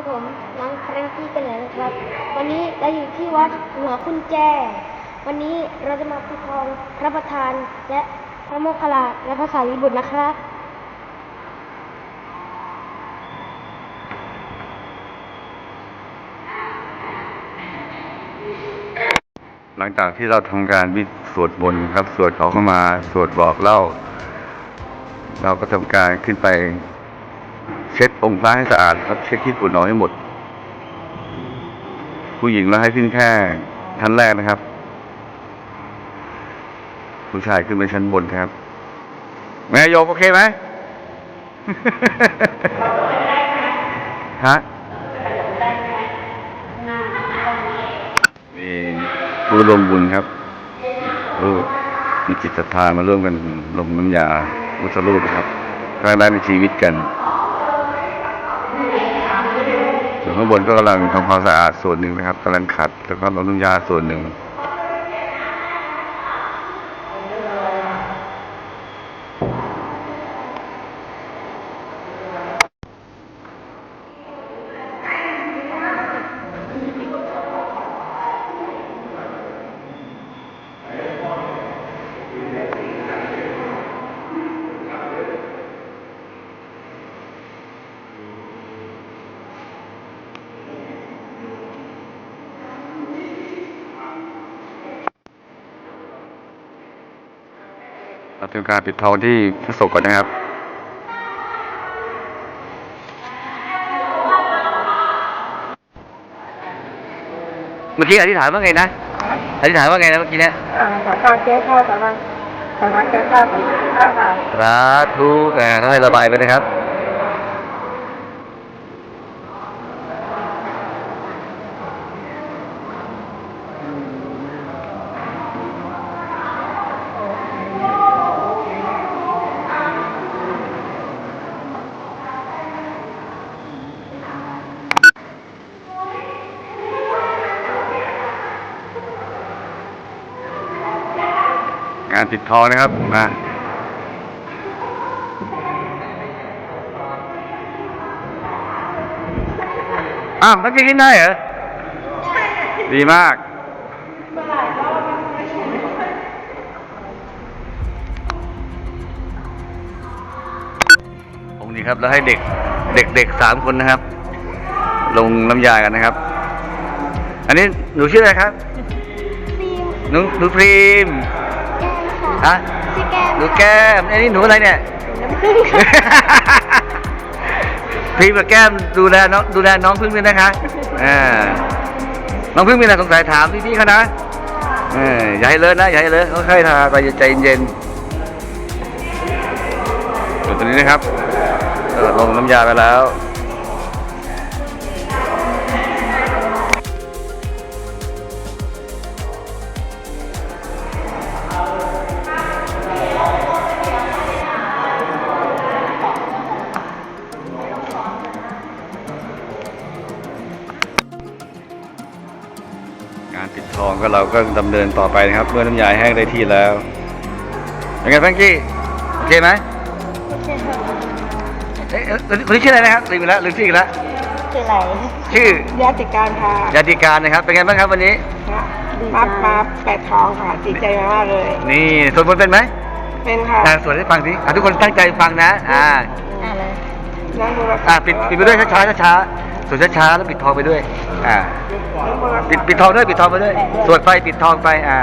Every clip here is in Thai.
ครับผมนะครับ วันนี้เราอยู่ที่วัดหัวคุณแจ วันนี้เราจะมาปิดทองพระประธานและพระโมคคัลลาและพระสารีบุตรนะครับหลังจากที่เราทำการวิสวดมนต์ครับ สวดขอเข้ามา สวดบอกเล่า เราก็ทำการขึ้นไป ช็ดองค์พระให้สะอาดครับเช็ดที่ฝุ่นออกให้หมด ผู้หญิงเราให้ขึ้นแค่ชั้นแรกนะครับ ผู้ชายขึ้นไปชั้นบนครับ แม่โยกโอเคไหมฮะมีผู้ร่วมบุญครับผู้มีจิตศรัทธามาร่วมกันลงน้ำยาอุสรูปครับครั้งแรกในชีวิตกัน ข้างบนก็กำลังทำความสะอาดส่วนหนึ่งนะครับกำลังขัดแล้วก็ลดน้ำยาส่วนหนึ่ง เราทำการปิดทองที่พระศพก่อนนะครับเมื่อกี้อธิษฐานว่าไงนะอธิษฐานว่าไงนะเมื่อกี้เนี่ยอ่าขอทานแก้ข้าวสำหรับสำหรับแก้ข้าวของข้าวค่ะสาธุอ่าถ้าให้ระบายไปนะครับ งานปิดทองนะครับมาอ้าวนักกินได้เหรอ ดีมากองค์นี้ครับ แล้วให้เด็ก เด็กเด็กสามคนนะครับ ลงน้ำยากันนะครับ อันนี้หนูชื่ออะไรครับฟิล์มหนูหนูพรีมแก้มค่ะ ฮะชื่อแก้มหนูแก้มอันนี้หนูอะไรเนี่ยน้ำผึ้งค่ะพรีมกับแก้มดูแลน้องดูแลน้องพึ่งด้วยนะคะอ่าน้องพึ่งมีอะไรสงสัยถามพี่ๆเขานะเอออย่าให้เลอะนะอย่าให้เลอะค่อยๆทาไปใจเย็นๆส่วนตัวนี้นะครับเอ่อลงน้ำยาไปแล้ว ปิดทองก็เราก็ดำเนินต่อไปนะครับ เมื่อน้ำยาแห้งได้ที่แล้วเป็นไงแฟรงกี้โอเคไหมไม่ใช่ค่ะเอ๊ะเอ๊ะคนนี้ชื่ออะไรนะครับลืมไปแล้วลืมชื่ออีกแล้วคืออะไรชื่อยาติการค่ะยาติการนะครับ เป็นไงบ้างครับวันนี้มามาแปดทองค่ะดีใจมากๆเลย นี่สวดมนต์เป็นไหมเป็นค่ะอ่าสวดให้ฟังสิอะทุกคนตั้งใจฟังนะ อ่าอะไรนั่งดูแลอ่าปิดปิดไปด้วยช้าๆช้าๆ สวดช้าๆแล้วปิดทองไปด้วย อ่านั่งดูแลปิดปิดทองด้วยปิดทองไปด้วย สวดไฟปิดทองไป อ่า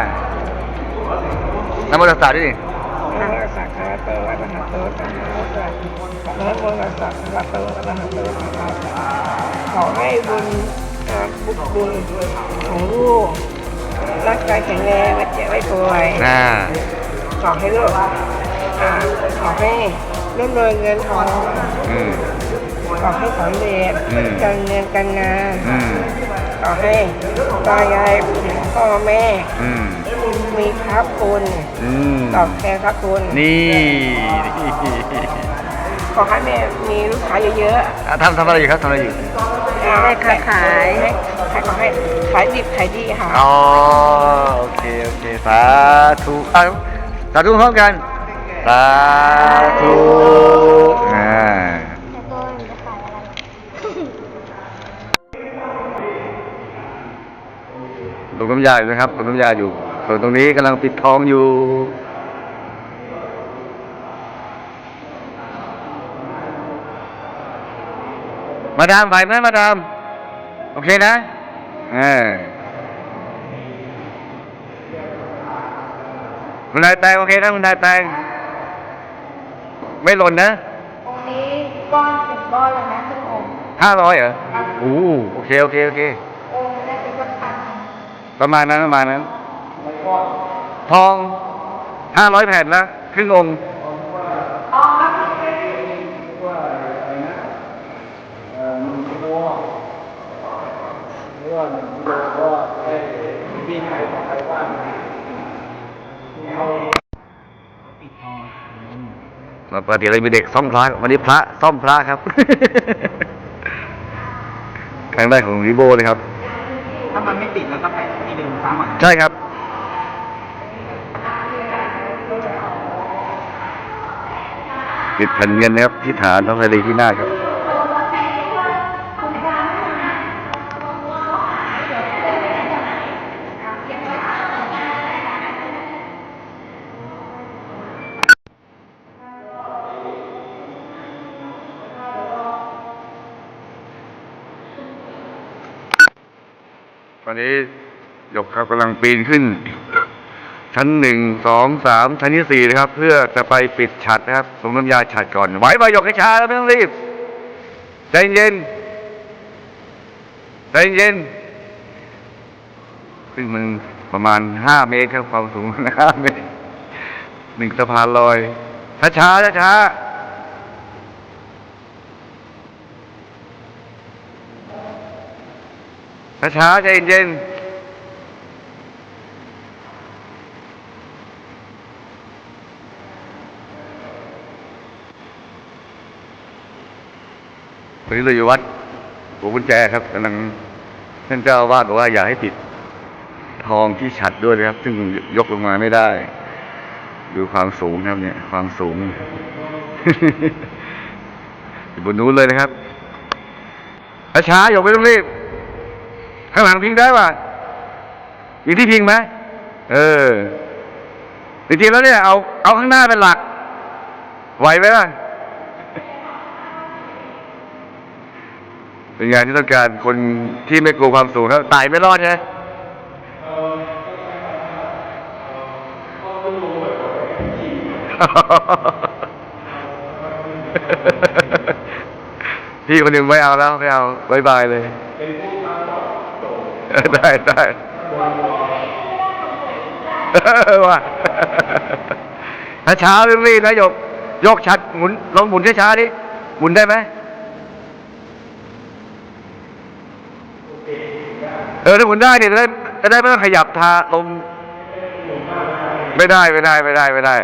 น้ำมันต์ศาสตร์ด้วยดินั่งรักษาคาราเตอร์วัดมหาเตอร์สังฆาสัตนั่งบนรักษาคาราเตอร์วัดมหาเตอร์สังฆาสัตขอให้บุญอ่าบุญบุญของลูกร่างกายแข็งแรงไม่เจ็บไม่ป่วยอ่าขอให้ลูกอ่าขอให้ร่ำรวยเงินทองอืม ขอให้สำเร็จอืม การเงินการงานอืมขอให้ตายายพ่อแม่ อืมมีพระคุณอืมตอบแทนพระคุณนี่ขอให้แม่มีลูกค้าเยอะอะทำทำอะไรอยู่ครับทำอะไรอยู่ๆให้ค้าขายให้ขอให้ขายดิบขายดีค่ะ อ๋อโอเคโอเคสาธุอะสาธุพร้อมกันสาธุอ่า แต่ตัวหนูจะขายอะไร น้ำยาอยู่นะครับผสมน้ำยาอยู่ ส่วนตรงนี้กำลังปิดทองอยู่มาดามไหวไหมมาดาม โอเคนะเออคุณนายแตงโอเคนะคุณนายแตงไม่หล่นนะองค์นี้ก้อนเป็นก้อนเลยนะครึ่งองค์ห้าร้อยเหรอโอ้โอเค โอเค โอเค องค์น่าจะสักพัน ประมาณนั้นประมาณนั้น ทองห้าร้อยแผ่นละครึ่งองค์อ๋อครับมาปกติเรามีเด็กซ่อมพระวันนี้พระซ่อมพระครับ ครั้งแรกของวิโบเลยครับ ถ้ามันไม่ติดแล้วก็แปะที่เดิมซ้ำอะใช่ครับ ปิดแผ่นเงินนะครับที่ฐานท้องทะเลที่หน้าครับ อนนี้หยกครับกำลังปีนขึ้น ชั้นหนึ่งสองสามชั้นที่สี่นะครับ เพื่อจะไปปิดฉัดนะครับสมน้ำยาฉัดก่อนไหวไปหยกช้าแล้วไม่ต้องรีบ ใจเย็นใจเย็น ซึ่งมันประมาณห้าเมตรครับความสูงห้าเมตรหนึ่งสะพานลอยช้าช้าช้าช้า ช้าช้าๆใจเย็นๆวันนี้เราอยู่วัดหัวกุญแจครับกำลังท่านเจ้าวาสบอกว่าอย่าให้ปิดทองที่ฉัดด้วยนะครับ ซึ่งยกลงมาไม่ได้ ดูความสูงครับเนี่ย ความสูง อยู่บนนู้นเลยนะครับช้าๆอย่าไม่ต้องรีบ ข้างหลังพิงได้ป่ะมีที่พิงไหมเออจริงๆแล้วเนี่ยเอาเอาข้างหน้าเป็นหลัก ไหวไหมล่ะเป็นงานที่ต้องการคนที่ไม่กลัวความสูงครับตายไม่รอดใช่ไหมพี่คนหนึ่งไม่เอาแล้วไม่เอาบายบายเลย ได้ได้เออว่ะช้าๆรีบๆนะโยกโยกชัดหมุนลองหมุนช้าๆดิหมุนได้ไหมเออถ้าหมุนได้เนี่ยจะได้จะได้ไม่ต้องขยับทาลมไม่ได้ไม่ได้ไม่ได้ไม่ได้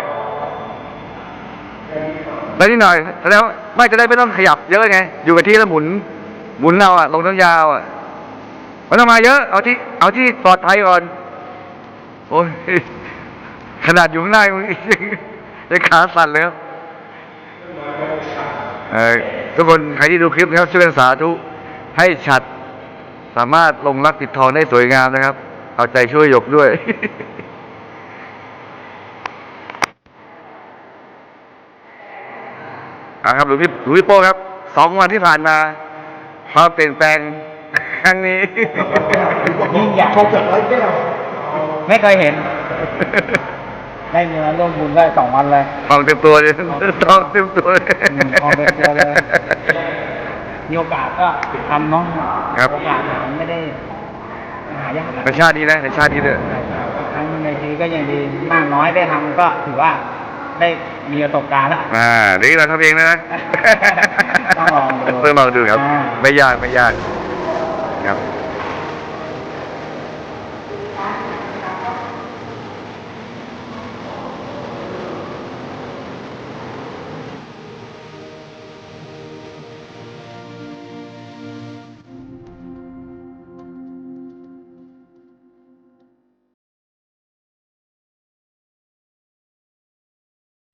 ได้นิดหน่อยแล้วไม่จะได้ไม่ต้องขยับเยอะไง อยู่กับที่แล้วหมุน หมุนเราอะลงน้ำยาวอะ ไม่ต้องมาเยอะ เอาที่ เอาที่ปลอดภัยก่อน โอ้ย ขนาดอยู่ข้างในมึงยังขาสั่นเลยครับเออทุกคนใครที่ดูคลิปนะครับช่วยกันสาธุ ให้ฉัดสามารถลงรักปิดทองได้สวยงามนะครับ เอาใจช่วยหยกด้วยอะครับหลวงพี่หลวงพี่โป้ครับสองวันที่ผ่านมาความเปลี่ยนแปลง ครั้งนี้ ยิ่งใหญ่ครบเกือบร้อยเที่ยวไม่เคยเห็น ได้มีมาร่วมบุญได้สองวันเลยทองเต็มตัวเลยทองเต็มตัวเลยอืมทองเต็มตัวเลยมีโอกาสก็ทำเนาะครับโอกาสมันไม่ได้หายากในชาตินี้นะในชาตินี้ด้วยครั้งหนึ่งในชีวิตก็ยังดีมากน้อยได้ทำก็ถือว่าได้มีประสบการณ์แล้วอ่าเดี๋ยวเราทำเองนะต้องลองดูต้องลองดูครับอ่าไม่ยากไม่ยาก ครับ